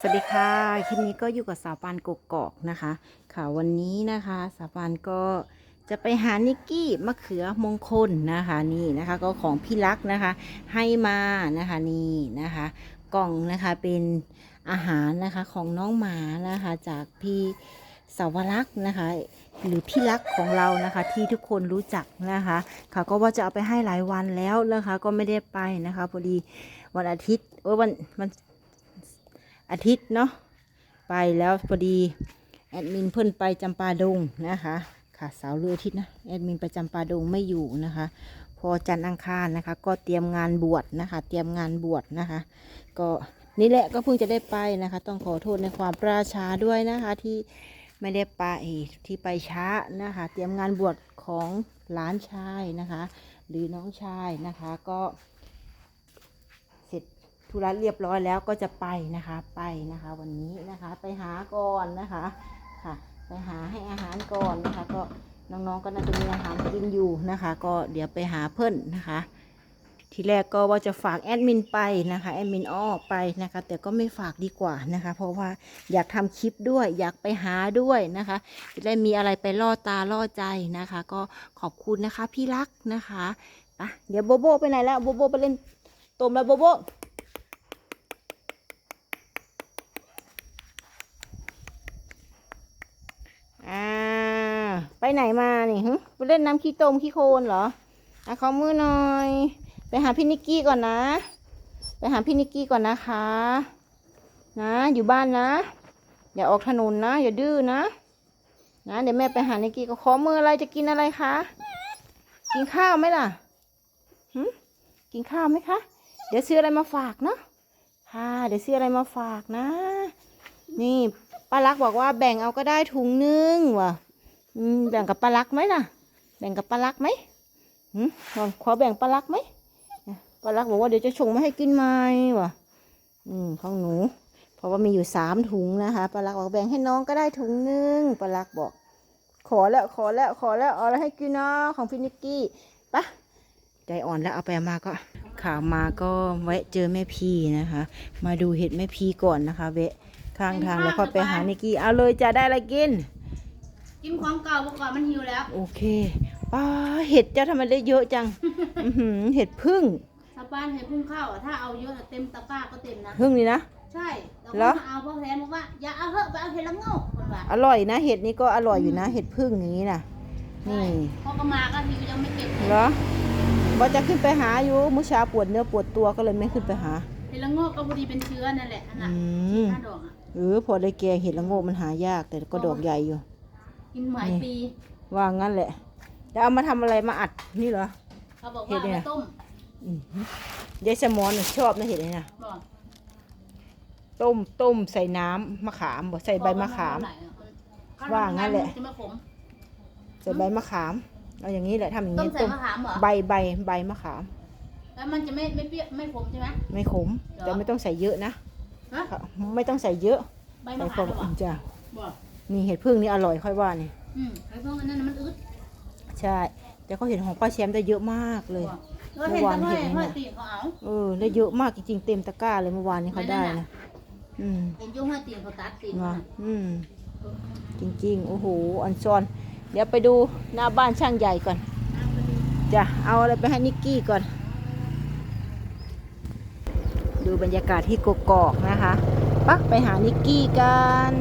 สวัสดีค่ะ คลิปนี้ก็อยู่กับสาวปานกกอกนะคะ ค่ะวันนี้นะคะสาวปานก็จะไปหานิกกี้มะเขือมงคลนะคะนี่นะคะก็ของพี่รักนะคะให้มานะคะนี่นะคะกล่องนะคะเป็นอาหารนะคะของน้องหมานะคะจากพี่สาวรักษ์นะคะ หรือพี่รักของเรานะคะที่ทุกคนรู้จักนะคะค่ะก็ว่าจะเอาไปให้หลายวันแล้วนะคะ ก็ไม่ได้ไปนะคะพอดีวันอาทิตย์เออวันวัน อาทิตย์เนาะไปแล้วพอดีแอดมินเพิ่นไปจำปาดงนะคะค่ะเสาวเรืออาทิตย์นะแอดมินไปจำปาดงไม่อยู่นะคะ พอจันทร์อังคารนะคะ ก็เตรียมงานบวชนะคะ เตรียมงานบวชนะคะ ก็นี่แหละก็เพิ่งจะได้ไปนะคะ ต้องขอโทษในความปราช้าด้วยนะคะที่ไม่ได้ไปที่ไปช้านะคะ เตรียมงานบวชของหลานชายนะคะ หรือน้องชายนะคะก็ ธุระเรียบร้อยแล้วก็จะไปนะคะไปนะคะ วันนี้นะคะไปหาก่อนนะคะค่ะ ไปหาให้อาหารก่อนนะคะ ก็น้องๆก็น่าจะมีอาหารกินอยู่นะคะ ก็เดี๋ยวไปหาเพิ่อนนะคะ ทีแรกก็ว่าจะฝากแอดมินไปนะคะแอดมินอ้อไปนะคะ แต่ก็ไม่ฝากดีกว่านะคะ เพราะว่าอยากทำคลิปด้วย อยากไปหาด้วยนะคะ จะได้มีอะไรไปล่อตาล่อใจนะคะ ก็ขอบคุณนะคะพี่รักนะคะไปเดี๋ยวโบโบไปไหนแล้วโบโบไปเล่นตมแล้วโบโบ อ่า ไปไหนมานี่หึไปเล่นน้ำขี้ตมขี้โคลนเหรออะขอมือหน่อย ไปหาพี่นิกกี้ก่อนนะ ไปหาพี่นิกกี้ก่อนนะคะ นะ อยู่บ้านนะ อย่าออกถนนนะ อย่าดื้อนะ นะ เดี๋ยวแม่ไปหานิกกี้ก็ขอมืออะไรจะกินอะไรคะ กินข้าวไหมล่ะหึกินข้าวไหมคะ เดี๋ยวซื้ออะไรมาฝากเนาะ ค่ะ เดี๋ยวซื้ออะไรมาฝากนะ นี่ป้ารักบอกว่าแบ่งเอาก็ได้ถุงนึงว่ะ แบ่งกับป้ารักไหมล่ะ แบ่งกับป้ารักไหมหืมลองขอแบ่งป้ารักไหมป้ารักบอกว่าเดี๋ยวจะชงมาให้กินไหมวะอืมของหนู เพราะว่ามีอยู่สามถุงนะคะป้ารักบอกแบ่งให้น้องก็ได้ถุงนึงป้ารักบอก ขอแล้วขอแล้วขอแล้วเอาอะไรให้กินเนาะของพี่นิกกี้ปะใจอ่อนแล้วเอาไปมาก็ข่าวมาก็แวะเจอแม่พีนะคะ มาดูเห็ดแม่พีก่อนนะคะแวะข้างทางแล้วค่อยไปหานิกกี้เอาเลยจะได้อะไรกิน กินของเก่าเมื่อก่อนมันหิวแล้ว โอเคป้าเห็ดเจ้าทำไมได้เยอะจัง อื้อหือเห็ดพึ่งถ้าบ้านเห็นพุ่งเข้าอะถ้าเอาเยอะน่ะเต็มตะกร้าก็เต็มนะ พึ่งนี่นะ ใช่แต่เหรอว่าเอาพ่อแทนบอกว่า อย่าเอาเถอะไปเอาเห็ดละโงกคนว่าอร่อยนะ เห็ดนี้ก็อร่อยอยู่นะ เห็ดพึ่งอย่างนี้นะนี่พ่อก็มาก็ทียังไม่เก็บเหรอว่าจะขึ้นไปหาอยู่มื้อเช้าปวดเนื้อปวดตัวก็เลยไม่ขึ้นไปหา เห็ดละโงกก็พอดีเป็นเชื้อนั่นแหละอันอืน่ะมห้าดอกอะเออพอได้แกงเห็ดละโงกมันหายากแต่ก็ดอกใหญ่อยู่ กินหมายปีว่างั้นแหละแล้วเอามาทำอะไรมาอัดนี่เหรอ เขาบอกเห็ว่าดเนี่ยเอามาต้มอือหือยายสมอนน่ะชอบนะเห็ดนี่นะบอกต้มต้มใส่น้ำมะขามบ่ใส่ใบมะขามว่างั้นแหละ จะไม่ขมใส่ใบมะขามเอาอย่างนี้แหละทำอย่างต้มนี้ใส่มะขามเหรอใบใบใบมะขาม แล้วมันจะไม่ไม่เปรี้ยวไม่ขมใช่ไหม ไม่ขมเหรอแต่ไม่ต้องใส่เยอะนะฮะ ไม่ต้องใส่เยอะใบใส่มะพขาอมเหรออุ่นจ้ะบอก นี่เห็ดพึ่งนี่อร่อยค่อยว่านี่อืมไอ้พวกนั้นน่ะมันอึดใช่ แต่เขาเห็นของป้าแชมป์ได้เยอะมากเลยบอกเออเห็นแต่ห้อยห้อยตีนเขาเอาเออได้เยอะมากจริงๆเต็มตะกร้าเลยเมื่อวานนี้เขาได้ไม่นั่นนะน่ะอืมเห็นยุ่งห้อยตีนเขาตัดตีนเนาะน่ะอืมจริงๆโอ้โหอันซอน เดี๋ยวไปดูหน้าบ้านช่างใหญ่ก่อนจ้ะเอาอะไรไปให้นิกกี้ก่อน ดูบรรยากาศที่กกอกนะคะปักไปหานิกกี้กัน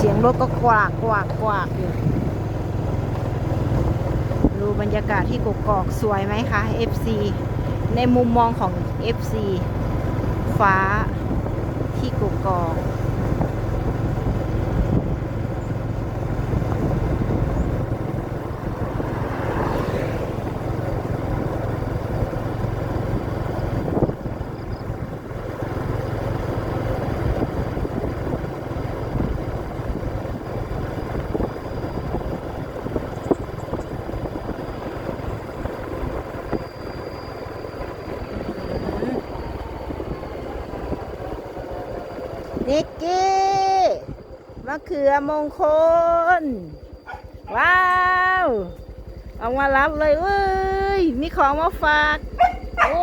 เสียงรถก็กวากกวากกวากอยู่ดูบรรยากาศที่กกอกสวยไหมคะ FC ในมุมมองของ FC ฟ้าที่กกอกนิกกี้มะ เขือมงคล ว้าวเอามารับเลยเว้ย มีของมาฝาก โอ้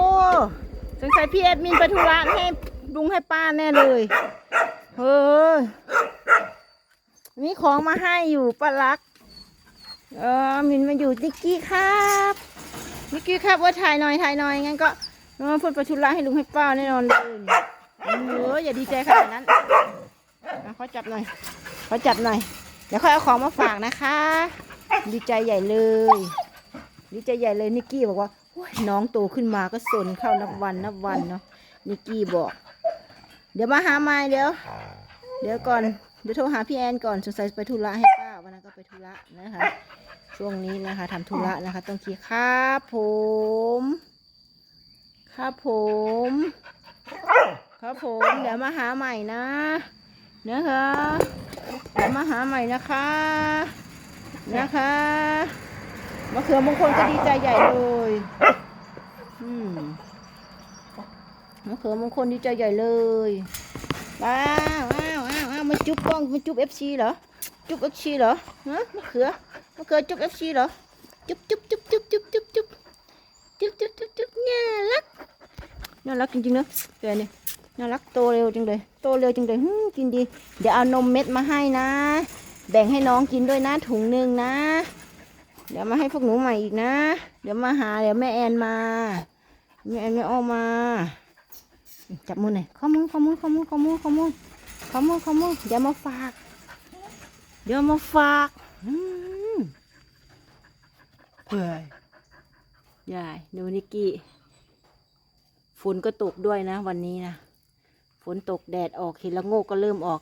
สงสัยพี่แอดมินไปธุระให้ลุงให้ป้าแน่เลยเฮ้ยมีของมาให้อยู่ป้ารัก เออมินมาอยู่นิกกี้ครับนิกกี้ครับว่าถ่ายหน่อยถ่ายหน่อยงั้นก็น้องพูดประชุระให้ลุงให้ป้าแน่นอนเลยเอออย่าดีใจขนาดนั้นอะขอจับหน่อย ขอจับหน่อย เดี๋ยวค่อยเอาของมาฝากนะคะ ดีใจใหญ่เลย ดีใจใหญ่เลยนิกกี้บอกว่าน้องโตขึ้นมาก็สนเข้านับวันนับวันเนาะนิกกี้บอก เดี๋ยวมาหาไม้เดี๋ยว เดี๋ยวก่อนเดี๋ยวโทรหาพี่แอนก่อนสงสัยไปธุระให้ป้าวันนั้นก็ไปธุระนะคะ ช่วงนี้นะคะทำธุระนะคะ ต้องขี่ครับผมครับผมครับผม เดี๋ยวมาหาใหม่นะนะคะ เดี๋ยวมาหาใหม่นะคะ นะคะมะเขือมงคลก็ดีใจใหญ่เลยอืมมะเขือมงคลดีใจใหญ่เลยว้าวว้าวว้าวว้าวมาจุ๊บกล้องมาจุ๊บเอฟซีเหรอจุ๊บเอฟซีเหรอฮะมะเขือมะเขือจุ๊บเอฟซีเหรอจุ๊บจุ๊บจุ๊บจุ๊บจุ๊บจุ๊บจุ๊บจุ๊บจุ๊บจุ๊บจุ๊บน่ารักน่ารักจริงๆเนอะแกนี่ น่ารักโตเร็วจังเลย โตเร็วจังเลยหึกินดี เดี๋ยวเอานมเม็ดมาให้นะ แบ่งให้น้องกินด้วยนะถุงหนึ่งนะ เดี๋ยวมาให้พวกหนูใหม่อีกนะ เดี๋ยวมาหาเดี๋ยวแม่แอนมา แม่แอนไม่ออกมา จับมือหน่อยข้อมือข้อมือข้อมือข้อมือข้อมือข้อมือข้อมือเดี๋ยวมาฝาก เดี๋ยวมาฝากอืมเฮ้ยยายดูนิกกี้ ฝนก็ตกด้วยนะวันนี้นะ ฝนตกแดดออกเห็นละโงกก็เริ่มออก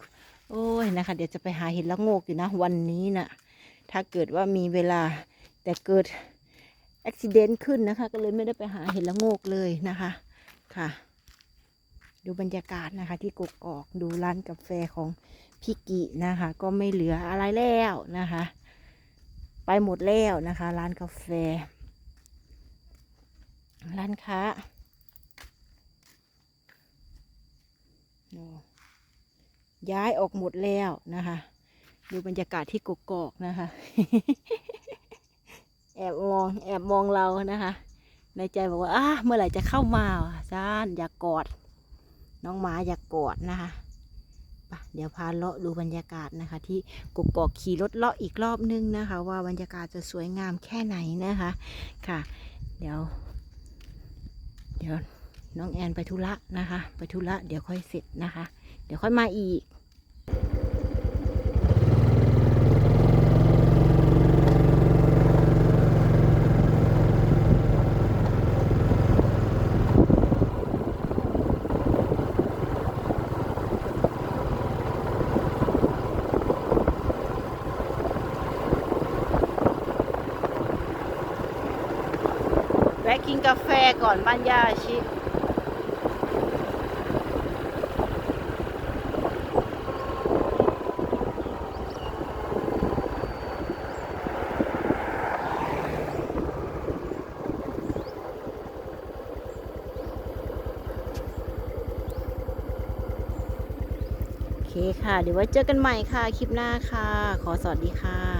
โอ้ยนะคะ เดี๋ยวจะไปหาเห็นละโงกอยู่นะวันนี้นะถ้าเกิดว่ามีเวลาแต่เกิดอุบิเหตุขึ้นนะคะ ก็เลยไม่ได้ไปหาเห็นละโงกเลยนะคะค่ะ ดูบรรยากาศนะคะ ที่กกอกดูร้านกาแฟของพี่กินะคะ ก็ไม่เหลืออะไรแล้วนะคะ ไปหมดแล้วนะคะ ร้านกาแฟ ร้านค้าโอ้ ย้ายออกหมดแล้วนะคะ ดูบรรยากาศที่กกอกนะคะ แอบมองแอบมองเรานะคะ ในใจบอกว่าอ้าเมื่อไหร่จะเข้ามาวะซ่านอยากกอด น้องหมาอยากกอดนะคะไปเดี๋ยวพาเลาะดูบรรยากาศนะคะ ที่กกอกขี่รถเลาะอีกรอบนึงนะคะ ว่าบรรยากาศจะสวยงามแค่ไหนนะคะ ค่ะ เดี๋ยว เดี๋ยว น้องแอนไปธุระนะคะ ไปธุระเดี๋ยวค่อยเสร็จนะคะ เดี๋ยวค่อยมาอีกแวะกินกาแฟก่อนบ้านย่าชิ ค่ะ เดี๋ยวไว้เจอกันใหม่ค่ะ คลิปหน้าค่ะ ขอสวัสดีค่ะ